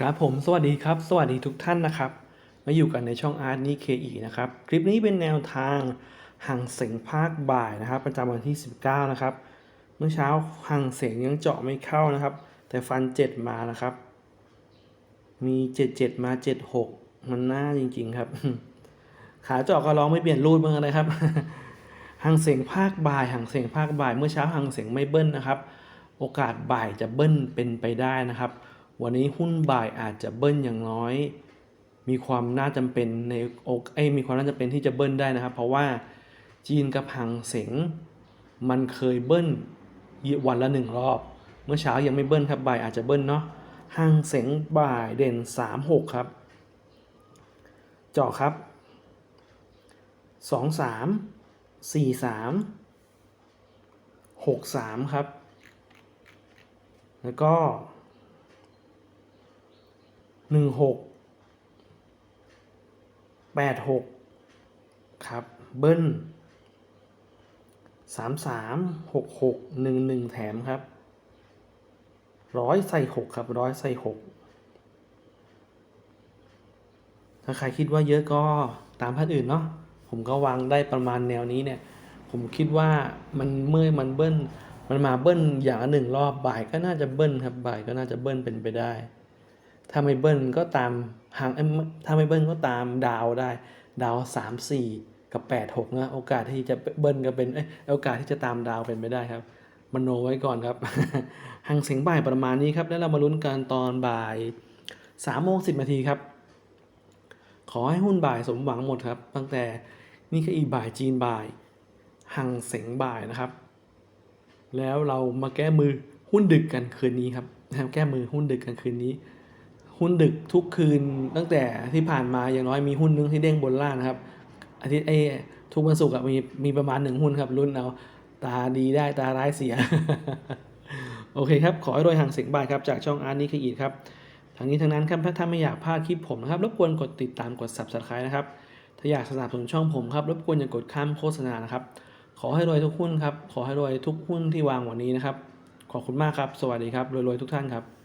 ครับผมสวัสดีครับ สวัสดีทุกท่านนะครับ มาอยู่กันในช่องอาร์ตนี่เคอีนะครับ คลิปนี้เป็นแนวทางห่างเสียงภาคบ่ายนะครับ ประจำวันที่ 19 นะครับ เมื่อเช้าห่างเสียงยังเจาะไม่เข้านะครับ แต่ฟัน 7 มานะครับ มี 77 มา 76 มันน่าจริง ๆ ครับ ขาเจาะก็ร้องไม่เปลี่ยนรูดบ้างเลยครับห่างเสียงภาคบ่ายห่างเสียงภาคบ่าย เมื่อเช้าห่างเสียงไม่เบิ้ลนะครับ โอกาสบ่ายจะเบิ้ลเป็นไปได้นะครับ วันนี้หุ้นบ่ายอาจจะเบิ้ลอย่างน้อย มีความน่าจำเป็นในอกเอ้มีความน่าจำเป็นที่จะเบิ้ลได้นะครับ เพราะว่าจีนกับห่างเสงมันเคยเบิ้ลวันละหนึ่งรอบ เมื่อเช้ายังไม่เบิ้ลครับบ่ายอาจจะเบิ้ลเนาะหางเสงบ่ายเด่น 3 6 ครับเจาะครับ 2 3 4 3 6 3 ครับ แล้วก็ หนึ่งหกแปดหกครับ เบิ้ลสามสามหกหกหนึ่งหนึ่งแถมครับร้อยใส่หกครับร้อยใส่หกถ้าใครคิดว่าเยอะก็ตามพันอื่นเนาะผมก็วางได้ประมาณแนวนี้เนี่ย ผมคิดว่ามันเมื่อมันเบิ้ลมันมาเบิ้ลอย่างหนึ่งรอบบ่ายก็น่าจะเบิ้ลครับบ่ายก็น่าจะเบิ้ลเป็นไปได้ ถ้าไม่เบิ้ลก็ตามหางเอ้ยถ้าไม่เบิ้ลก็ตามดาวได้ ดาวสามสี่กับแปดหกนะโอกาสที่จะเบิ้ลก็เป็นเอโอกาสที่จะตามดาวเป็นไปได้ครับมโนไว้ก่อนครับหังเสียงบ่ายประมาณนี้ครับ แล้วเรามาลุ้นกันตอนบ่ายสามโมงสิบนาทีครับ ขอให้หุ้นบ่ายสมหวังหมดครับ ตั้งแต่นี่คืออีบ่ายจีนบ่ายหังเสียงบ่ายนะครับ แล้วเรามาแก้มือหุ้นดึกกันคืนนี้ครับแก้มือหุ้นดึกกันคืนนี้ หุ้นดึกทุกคืนตั้งแต่ที่ผ่านมาอย่างน้อยมีหุ้นนึงที่เด้งบนล่างนะครับ อาทิตย์ไอ้ทุกวันศุกร์มีมีประมาณหนึ่งหุ้นครับรุ่นเอาตาดีได้ตาร้ายเสีย โอเคครับ ขอให้รวยห่างเสียงบายครับ จากช่องอาร์ตนี่คืออีดครับทางนี้ทางนั้นครับถ้าท่านไม่อยากพลาดคลิปผมนะครับรบกวนกดติดตามกด subscribe นะครับ ถ้าอยากสนับสนุนช่องผมครับรบกวนอย่ากดข้ามโฆษณานะครับ ขอให้รวยทุกหุ้นครับ ขอให้รวยทุกหุ้นที่วางวันนี้นะครับ ขอบคุณมากครับ สวัสดีครับรวยๆทุกท่านครับ